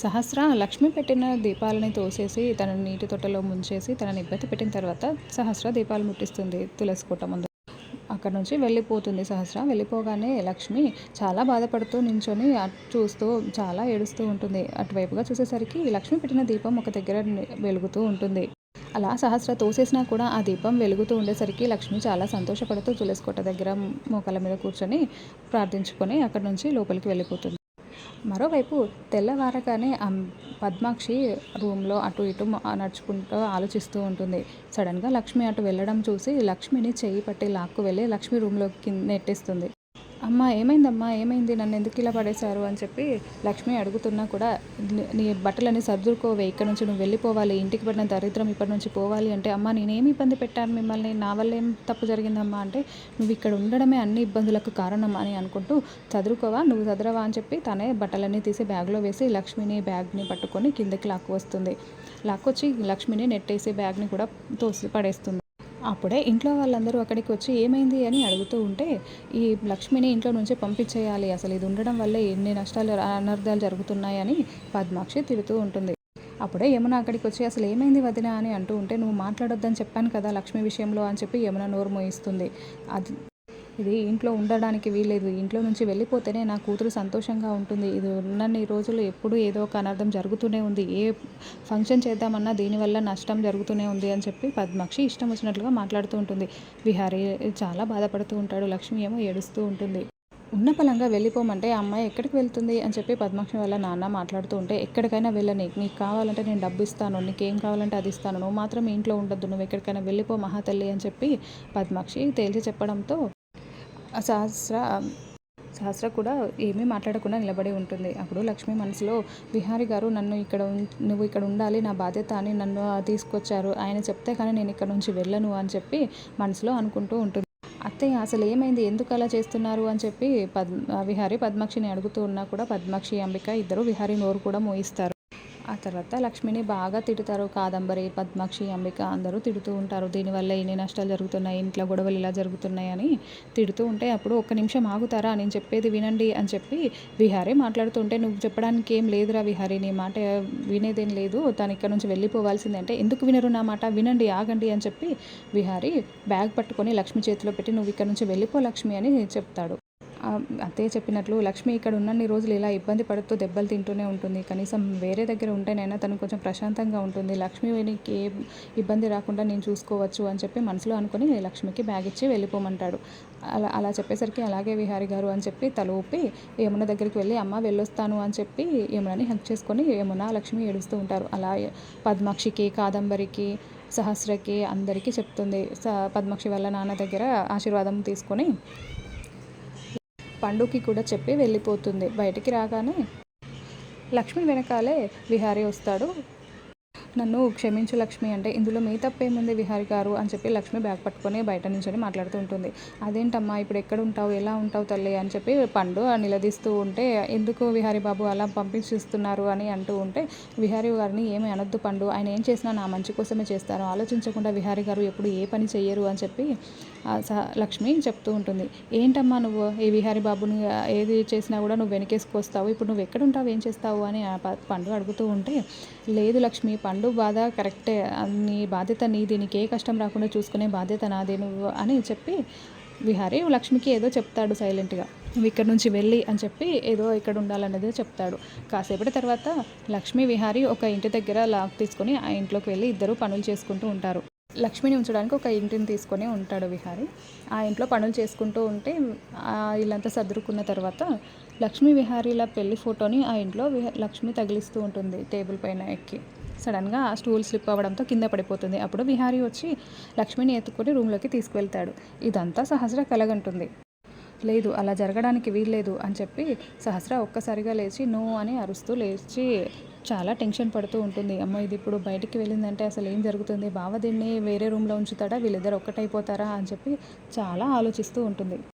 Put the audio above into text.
సహస్ర లక్ష్మి పెట్టిన దీపాలని తోసేసి తన నీటి తొట్టలో ముంచేసి తనని ఇబ్బంది పెట్టిన తర్వాత సహస్ర దీపాలు ముట్టిస్తుంది తులసి కోట ముందు. అక్కడ నుంచి వెళ్ళిపోతుంది సహస్ర. వెళ్ళిపోగానే లక్ష్మి చాలా బాధపడుతూ నించొని అటు చూస్తూ చాలా ఏడుస్తూ ఉంటుంది. అటువైపుగా చూసేసరికి లక్ష్మి పెట్టిన దీపం ఒక దగ్గర వెలుగుతూ ఉంటుంది. అలా సహస్ర తోసేసినా కూడా ఆ దీపం వెలుగుతూ ఉండేసరికి లక్ష్మి చాలా సంతోషపడుతూ తులసికోట దగ్గర మోకాల మీద కూర్చొని ప్రార్థించుకొని అక్కడి నుంచి లోపలికి వెళ్ళిపోతుంది. మరోవైపు తెల్లవారగానే ఆ పద్మాక్షి రూమ్లో అటు ఇటు నడుచుకుంటూ ఆలోచిస్తూ ఉంటుంది. సడన్గా లక్ష్మి అటు వెళ్ళడం చూసి లక్ష్మిని చేయి పట్టి లాక్కు వెళ్ళి లక్ష్మి రూమ్లోకి కింద నెట్టేస్తుంది. అమ్మ ఏమైందమ్మా? ఏమైంది? నన్ను ఎందుకు ఇలా పడేశారు? అని చెప్పి లక్ష్మి అడుగుతున్నా కూడా "నీ- బట్టలని సర్దుకోవే ఇక్కడ నుంచి నువ్వు వెళ్ళిపోవాలి ఇంటికి పడిన దరిద్రం ఇప్పటి నుంచి పోవాలి అంటే అమ్మ నేనేమి ఇబ్బంది పెట్టాను మిమ్మల్ని? నా వల్ల ఏం తప్పు జరిగిందమ్మా అంటే నువ్వు ఇక్కడ ఉండడమే అన్ని ఇబ్బందులకు కారణం అని అనుకుంటూ చదువుకోవా నువ్వు చదరవా అని చెప్పి తనే బట్టలన్నీ తీసి బ్యాగ్లో వేసి లక్ష్మిని బ్యాగ్ని పట్టుకొని కిందకి లాక్కు వస్తుంది. లాక్కొచ్చి లక్ష్మిని నెట్టేసి బ్యాగ్ని కూడా తోసి పడేస్తుంది. అప్పుడే ఇంట్లో వాళ్ళందరూ అక్కడికి వచ్చి ఏమైంది అని అడుగుతూ ఉంటే ఈ లక్ష్మిని ఇంట్లో నుంచి పంపించేయాలి. అసలు ఇది ఉండడం వల్లే ఎన్ని నష్టాలు అనర్థాలు జరుగుతున్నాయని పద్మాక్షి తిడుతూ ఉంటుంది. అప్పుడే యమున అక్కడికి వచ్చి అసలు ఏమైంది వదిన? అని అంటూ ఉంటే నువ్వు మాట్లాడొద్దని చెప్పాను కదా లక్ష్మి విషయంలో అని చెప్పి యమున నోరు మోయిస్తుంది. అది ఇది ఇంట్లో ఉండడానికి వీల్లేదు. ఇంట్లో నుంచి వెళ్ళిపోతేనే నా కూతురు సంతోషంగా ఉంటుంది. ఇది ఉన్నన్ని రోజులు ఎప్పుడూ ఏదో ఒక అనర్థం జరుగుతూనే ఉంది. ఏ ఫంక్షన్ చేద్దామన్నా దీనివల్ల నష్టం జరుగుతూనే ఉంది అని చెప్పి పద్మాక్షి ఇష్టం వచ్చినట్లుగా మాట్లాడుతూ ఉంటుంది. విహారీ చాలా బాధపడుతూ ఉంటాడు. లక్ష్మి ఏమో ఏడుస్తూ ఉంటుంది. ఉన్న పలంగా వెళ్ళిపోమంటే ఆ అమ్మాయి ఎక్కడికి వెళ్తుంది అని చెప్పి పద్మాక్షి వాళ్ళ నాన్న మాట్లాడుతూ ఉంటే ఎక్కడికైనా వెళ్ళని నీకు కావాలంటే నేను డబ్బు ఇస్తాను నీకేం కావాలంటే అది ఇస్తాను నువ్వు మాత్రం ఇంట్లో ఉండొద్దు నువ్వు ఎక్కడికైనా వెళ్ళిపో మహాతల్లి అని చెప్పి పద్మాక్షి తేల్చి చెప్పడంతో సహస్ర సహస్ర కూడా ఏమీ మాట్లాడకుండా నిలబడి ఉంటుంది. అప్పుడు లక్ష్మి మనసులో విహారి గారు నన్ను ఇక్కడ నువ్వు ఇక్కడ ఉండాలి నా బాధ్యత అని నన్ను తీసుకొచ్చారు. ఆయన చెప్తే కానీ నేను ఇక్కడ నుంచి వెళ్ళను అని చెప్పి మనసులో అనుకుంటూ ఉంటుంది. అత్తయ్య అసలు ఏమైంది? ఎందుకు అలా చేస్తున్నారు? అని చెప్పి పద్ విహారి పద్మాక్షిని అడుగుతూ ఉన్నా కూడా పద్మాక్షి అంబిక ఇద్దరు విహారి నోరు కూడా మోయిస్తారు. ఆ తర్వాత లక్ష్మిని బాగా తిడతారు. కాదంబరి పద్మాక్షి అంబిక అందరూ తిడుతూ ఉంటారు. దీనివల్ల ఎన్ని నష్టాలు జరుగుతున్నాయి ఇంట్లో గొడవలు ఇలా జరుగుతున్నాయి అని తిడుతూ ఉంటే అప్పుడు ఒక్క నిమిషం ఆగుతారా? నేను చెప్పేది వినండి అని చెప్పి విహారీ మాట్లాడుతుంటే నువ్వు చెప్పడానికి ఏం లేదురా విహారీ నీ మాట వినేదేం లేదు. తను ఇక్కడ నుంచి వెళ్ళిపోవాల్సిందే అంటే ఎందుకు వినరు నా మాట? వినండి ఆగండి అని చెప్పి విహారీ బ్యాగ్ పట్టుకొని లక్ష్మి చేతిలో పెట్టి నువ్వు ఇక్కడ నుంచి వెళ్ళిపో లక్ష్మి అని చెప్తాడు. అత్తయ్య చెప్పినట్లు లక్ష్మి ఇక్కడ ఉన్నన్ని రోజులు ఇలా ఇబ్బంది పడుతూ దెబ్బలు తింటూనే ఉంటుంది. కనీసం వేరే దగ్గర ఉంటేనైనా తను కొంచెం ప్రశాంతంగా ఉంటుంది. లక్ష్మికి ఏ ఇబ్బంది రాకుండా నేను చూసుకోవచ్చు అని చెప్పి మనసులో అనుకుని లక్ష్మికి బ్యాగ్ ఇచ్చి వెళ్ళిపోమంటాడు. అలా అలా చెప్పేసరికి అలాగే విహారి గారు అని చెప్పి తల ఊపి యమున దగ్గరికి వెళ్ళి అమ్మ వెళ్ళొస్తాను అని చెప్పి యమునని హెల్ప్ చేసుకొని యమున లక్ష్మి ఏడుస్తూ ఉంటారు. అలా పద్మాక్షికి కాదంబరికి సహస్రకి అందరికీ చెప్తుంది. స పద్మాక్షి వాళ్ళ నాన్న దగ్గర ఆశీర్వాదం తీసుకొని పండుకి కూడా చెప్పి వెళ్ళిపోతుంది. బయటికి రాగానే లక్ష్మి వెనకాలే విహారీ వస్తాడు. నన్ను క్షమించు లక్ష్మి అంటే ఇందులో మీ తప్పేముంది విహారి గారు అని చెప్పి లక్ష్మి బ్యాగ్ పట్టుకొని బయట నుంచొని మాట్లాడుతూ ఉంటుంది. అదేంటమ్మా ఇప్పుడు ఎక్కడ ఉంటావు ఎలా ఉంటావు తల్లి అని చెప్పి పండు నిలదీస్తూ ఉంటే ఎందుకు విహారి బాబు అలా పంపించిస్తున్నారు అని అంటూ ఉంటే విహారి గారిని ఏమి అనొద్దు పండు ఆయన ఏం చేసినా నా మంచి కోసమే చేస్తారు ఆలోచించకుండా విహారి గారు ఎప్పుడు ఏ పని చెయ్యరు అని చెప్పి లక్ష్మి చెప్తూ ఉంటుంది. ఏంటమ్మా నువ్వు? ఏ విహారి బాబుని ఏది చేసినా కూడా నువ్వు వెనకేసుకొస్తావు. ఇప్పుడు నువ్వు ఎక్కడ ఉంటావు ఏం చేస్తావు? అని ఆ పండు అడుగుతూ ఉంటే లేదు లక్ష్మి పండు బాధ కరెక్టే. నీ బాధ్యత నీది. నీకు ఏ కష్టం రాకుండా చూసుకునే బాధ్యత నాదే. నువ్వు అని చెప్పి విహారీ లక్ష్మికి ఏదో చెప్తాడు సైలెంట్గా. నువ్వు ఇక్కడ నుంచి వెళ్ళి అని చెప్పి ఏదో ఇక్కడ ఉండాలనేది చెప్తాడు. కాసేపటి తర్వాత లక్ష్మి విహారీ ఒక ఇంటి దగ్గర లాక్ తీసుకొని ఆ ఇంట్లోకి వెళ్ళి ఇద్దరు పనులు చేసుకుంటూ ఉంటారు. లక్ష్మిని ఉంచడానికి ఒక ఇంటిని తీసుకొని ఉంటాడు విహారీ. ఆ ఇంట్లో పనులు చేసుకుంటూ ఉంటే ఆ ఇల్లంతా సర్దుకున్న తర్వాత లక్ష్మి విహారీల పెళ్ళి ఫోటోని ఆ ఇంట్లో లక్ష్మి తగిలిస్తూ ఉంటుంది టేబుల్ పైన ఎక్కి. సడన్గా ఆ స్టూల్ స్లిప్ అవ్వడంతో కింద పడిపోతుంది. అప్పుడు విహారీ వచ్చి లక్ష్మిని ఎత్తుకొని రూమ్లోకి తీసుకువెళ్తాడు. ఇదంతా సహజ కలగంటుంది. లేదు అలా జరగడానికి వీల్లేదు అని చెప్పి సహస్ర ఒక్కసారిగా లేచి నో అని అరుస్తూ లేచి చాలా టెన్షన్ పడుతూ ఉంటుంది. అమ్మ ఇది ఇప్పుడు బయటికి వెళ్ళిందంటే అసలు ఏం జరుగుతుంది? బావ దీన్ని వేరే రూమ్లో ఉంచుతాడా? వీళ్ళిద్దరు ఒక్కటైపోతారా? అని చెప్పి చాలా ఆలోచిస్తూ ఉంటుంది.